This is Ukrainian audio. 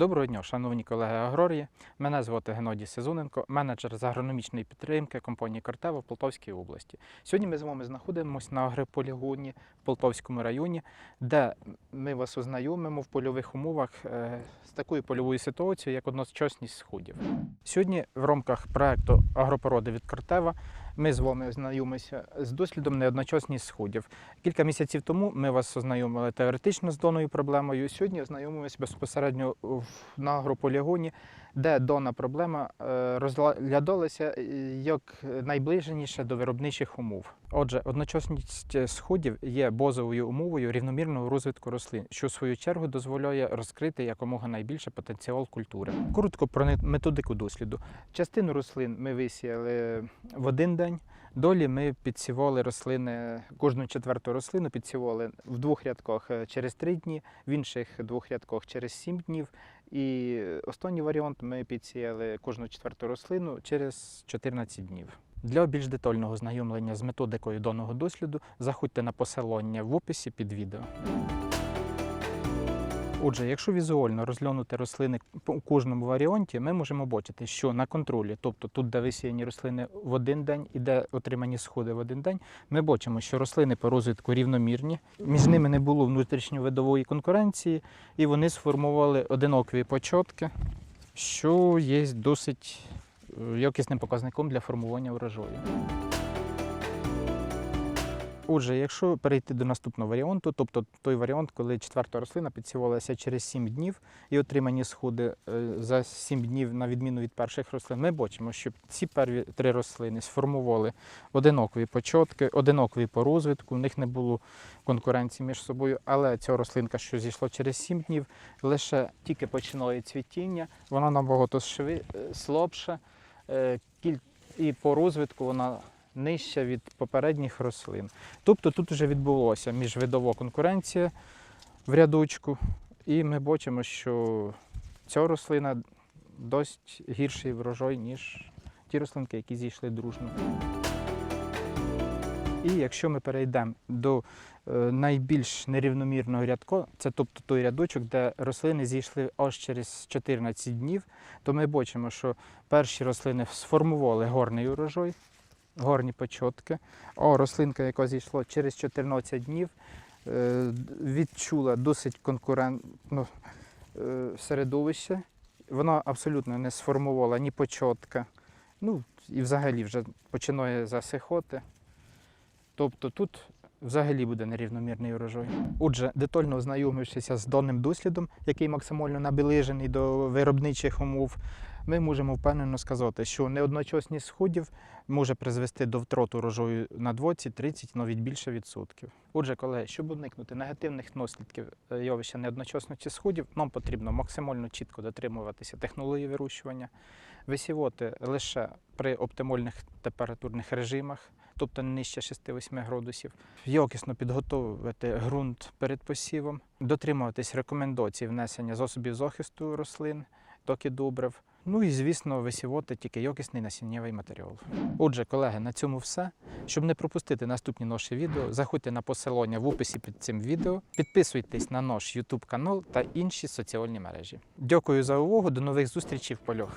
Доброго дня, шановні колеги аграрії. Мене звати Геннадій Сезоненко, менеджер з агрономічної підтримки компанії Картева в Полтавській області. Сьогодні ми з вами знаходимося на агрополігоні в Полтавському районі, де ми вас ознайомимо в польових умовах е, з такою польовою ситуацією, як одночасність сходів. Сьогодні в рамках проекту Агропороди від Картева ми з вами ознайомимося з дослідом неодночасність сходів. Кілька місяців тому ми вас ознайомили теоретично з даною проблемою. Сьогодні ознайомимося безпосередньо на агрополігоні, де дана проблема е, розглядалася е, як найближеніше до виробничих умов. Отже, одночасність сходів є базовою умовою рівномірного розвитку рослин, що в свою чергу дозволяє розкрити якомога найбільше потенціал культури. Коротко про методику досліду. Частину рослин ми висіяли в один день. Долі ми підсівали рослини, кожну четверту рослину підсівали в двох рядках е, через три дні, в інших двох рядках через сім днів. І останній варіант ми підсіяли кожну четверту рослину через 14 днів. Для більш детального знайомлення з методикою даного досліду заходьте на посилання в описі під відео. Отже, якщо візуально розглянути рослини у кожному варіанті, ми можемо бачити, що на контролі, тобто тут, де висіяні рослини в один день і де отримані сходи в один день, ми бачимо, що рослини по розвитку рівномірні, між ними не було внутрішньовидової конкуренції, і вони сформували одинакові початки, що є досить якісним показником для формування врожаю. Отже, якщо перейти до наступного варіанту, тобто той варіант, коли четверта рослина підсівалася через 7 днів і отримані сходи е, за 7 днів, на відміну від перших рослин, ми бачимо, що ці перві три рослини сформували одинакові початки, одинакові по розвитку, у них не було конкуренції між собою, але ця рослинка, що зійшла через 7 днів, лише тільки починає цвітіння, вона набагато е, слабша, і по розвитку вона нижча від попередніх рослин. Тобто тут вже відбулося міжвидова конкуренція в рядочку, і ми бачимо, що ця рослина досить гірший врожай, ніж ті рослинки, які зійшли дружно. І якщо ми перейдемо до е, найбільш нерівномірного рядка, це тобто той рядочок, де рослини зійшли аж через 14 днів, то ми бачимо, що перші рослини сформували горний урожай, горні початки, а рослинка, яка зійшла через 14 днів, е, відчула досить конкурентне е, середовище. Вона абсолютно не сформувала ні початка, ну і взагалі вже починає засихати. Тобто тут взагалі буде нерівномірний урожай. Отже, детально ознайомившися з даним дослідом, який максимально наближений до виробничих умов, ми можемо впевнено сказати, що неодночасність сходів може призвести до втрат урожаю на 20-30, навіть більше відсотків. Отже, колеги, щоб уникнути негативних наслідків е, явища неодночасності сходів, нам потрібно максимально чітко дотримуватися технології вирощування, висівати лише при оптимальних температурних режимах, тобто не нижче 6-8 градусів, якісно підготовити ґрунт перед посівом, дотримуватись рекомендацій внесення засобів захисту рослин, токи добрив. Ну і, звісно, висівати тільки якісний насіннєвий матеріал. Отже, колеги, на цьому все. Щоб не пропустити наступні наші відео, заходьте на посилання в описі під цим відео, підписуйтесь на наш YouTube канал та інші соціальні мережі. Дякую за увагу, до нових зустрічей в польох.